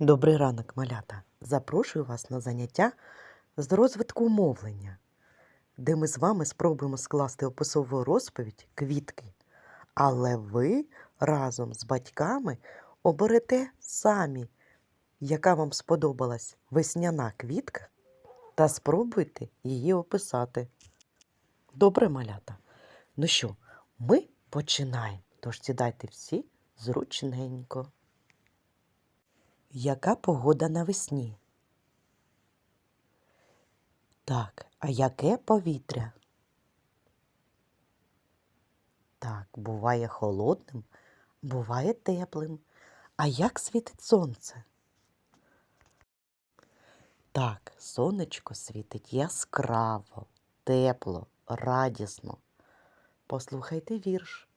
Добрий ранок, малята! Запрошую вас на заняття з розвитку мовлення, де ми з вами спробуємо скласти описову розповідь квітки. Але ви разом з батьками оберете самі, яка вам сподобалась весняна квітка, та спробуйте її описати. Добре, малята. Ну що, ми починаємо. Тож сідайте всі зручненько. Яка погода навесні? Так, а яке повітря? Так, буває холодним, буває теплим. А як світить сонце? Так, сонечко світить яскраво, тепло, радісно. Послухайте вірш.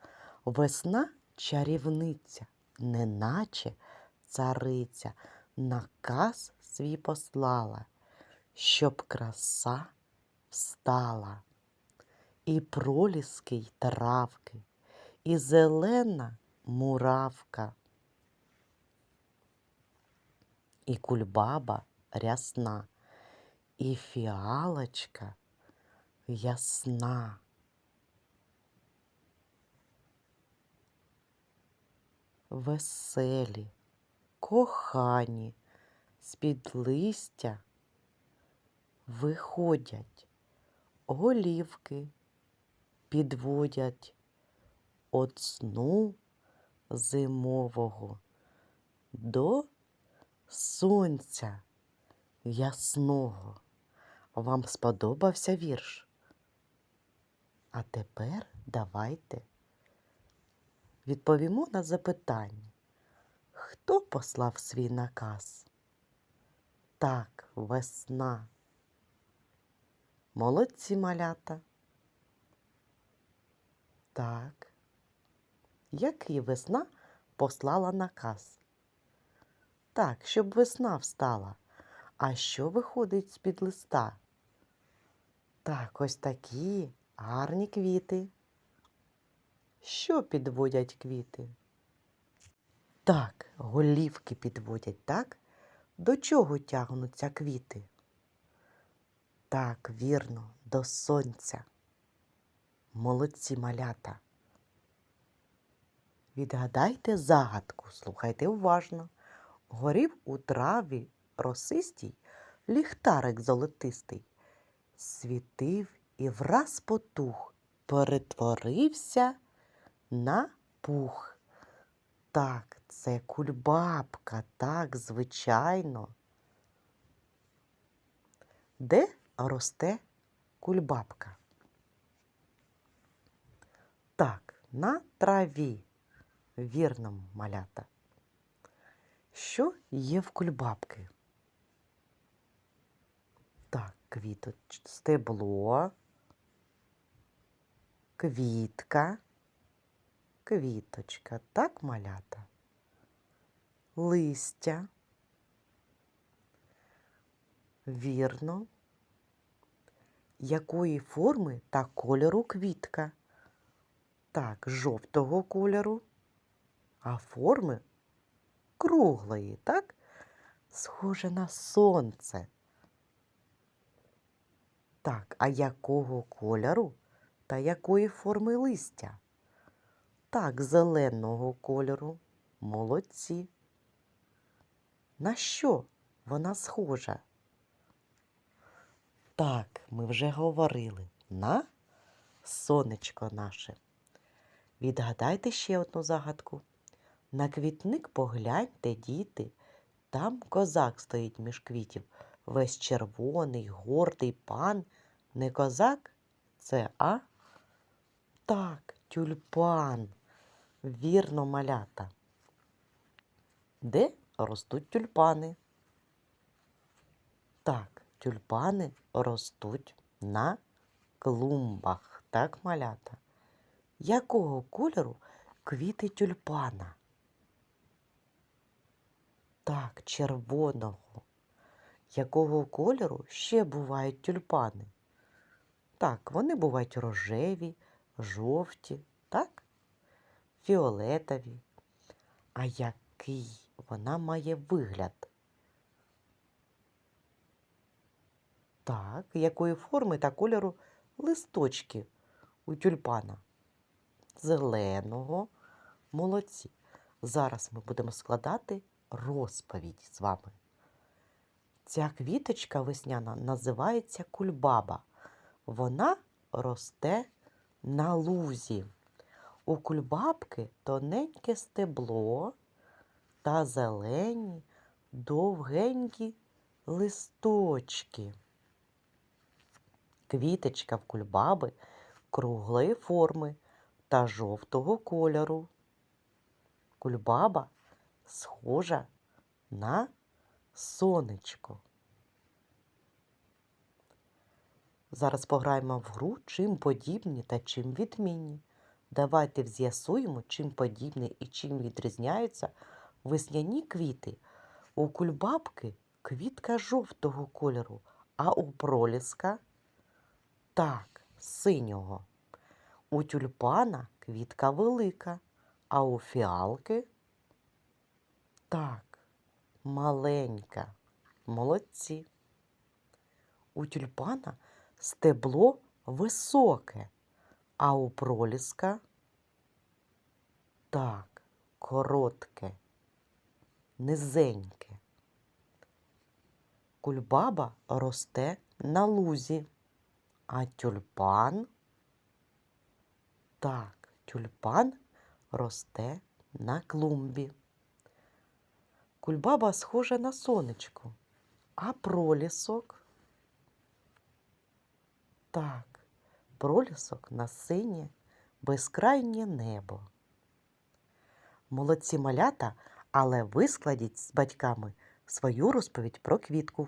Весна чарівниця, неначе цариця наказ свій послала, щоб краса встала, і проліски й травки, і зелена муравка, і кульбаба рясна, і фіалочка ясна. Веселі, кохані, з-під листя виходять, голівки підводять от сну зимового до сонця ясного. Вам сподобався вірш? А тепер давайте відповімо на запитання. Хто послав свій наказ? Так, весна. Молодці малята. Так. Який весна послала наказ? Так, щоб весна встала. А що виходить з-під листа? Так, ось такі гарні квіти. Що підводять квіти? Так, голівки підводять, так? До чого тягнуться квіти? Так, вірно, до сонця. Молодці малята. Відгадайте загадку, слухайте уважно. Горів у траві росистій ліхтарик золотистий. Світив і враз потух, перетворився на пух. Так, це кульбабка, так, звичайно. Де росте кульбабка? Так, на траві. Вірно, малята. Що є в кульбабки? Так, квіточ, стебло, квітка, квіточка, так, малята? Листя. Вірно. Якої форми та кольору квітка? Так, жовтого кольору, а форми круглої, так? Схоже на сонце. Так, а якого кольору та якої форми листя? Так, зеленого кольору. Молодці. На що вона схожа? Так, ми вже говорили на сонечко наше. Відгадайте ще одну загадку. На квітник погляньте, діти. Там козак стоїть між квітів. Весь червоний, гордий пан. Не козак? Це а? Так, тюльпан. Вірно, малята. Де ростуть тюльпани? Так, тюльпани ростуть на клумбах. Так, малята? Якого кольору квіти тюльпана? Так, червоного. Якого кольору ще бувають тюльпани? Так, вони бувають рожеві, жовті, так? фіолетові. А який вона має вигляд? Так, якої форми та кольору листочки у тюльпана? Зеленого молодці. Зараз ми будемо складати розповідь з вами. Ця квіточка весняна називається кульбаба. Вона росте на лузі. У кульбабки тоненьке стебло та зелені довгенькі листочки. Квіточка в кульбаби круглої форми та жовтого кольору. Кульбаба схожа на сонечко. Зараз пограємо в гру, чим подібні та чим відмінні. Давайте з'ясуємо, чим подібні і чим відрізняються весняні квіти. У кульбабки квітка жовтого кольору, а у проліска так, синього. У тюльпана квітка велика, а у фіалки так, маленька. Молодці. У тюльпана стебло високе, а у проліска? Так, коротке, низеньке. Кульбаба росте на лузі, а тюльпан? Так, тюльпан росте на клумбі. Кульбаба схожа на сонечко, а пролісок? Так, пролісок на синє безкрайнє небо. Молодці малята, але вискладіть з батьками свою розповідь про квітку.